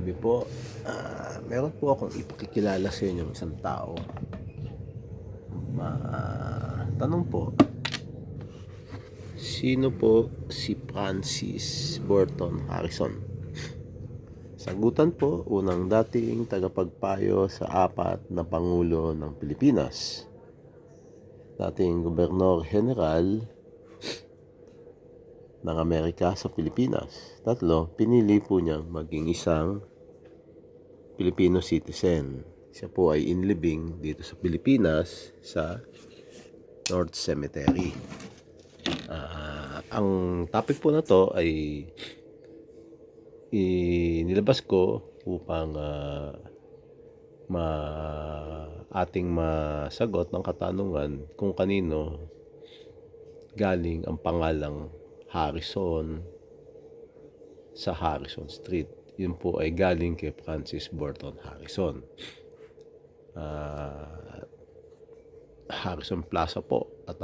gabi po. Ah, meron po akong ipakikilala sa inyo ng isang tao. Ma tanong po, sino po si Francis Burton Harrison? Sagutan po, unang dating tagapagpayo sa apat na Pangulo ng Pilipinas. Dating Gobernador General ng Amerika sa Pilipinas. Tatlo, pinili po niyang maging isang Filipino citizen. Siya po ay inlibing dito sa Pilipinas sa North Cemetery. Ah, ang topic po na to ay inilabas ko upang ah, ma ating masagot ng katanungan kung kanino galing ang pangalang Harrison sa Harrison Street. Yun po ay galing kay Francis Burton Harrison. Ah, Harrison Plaza po at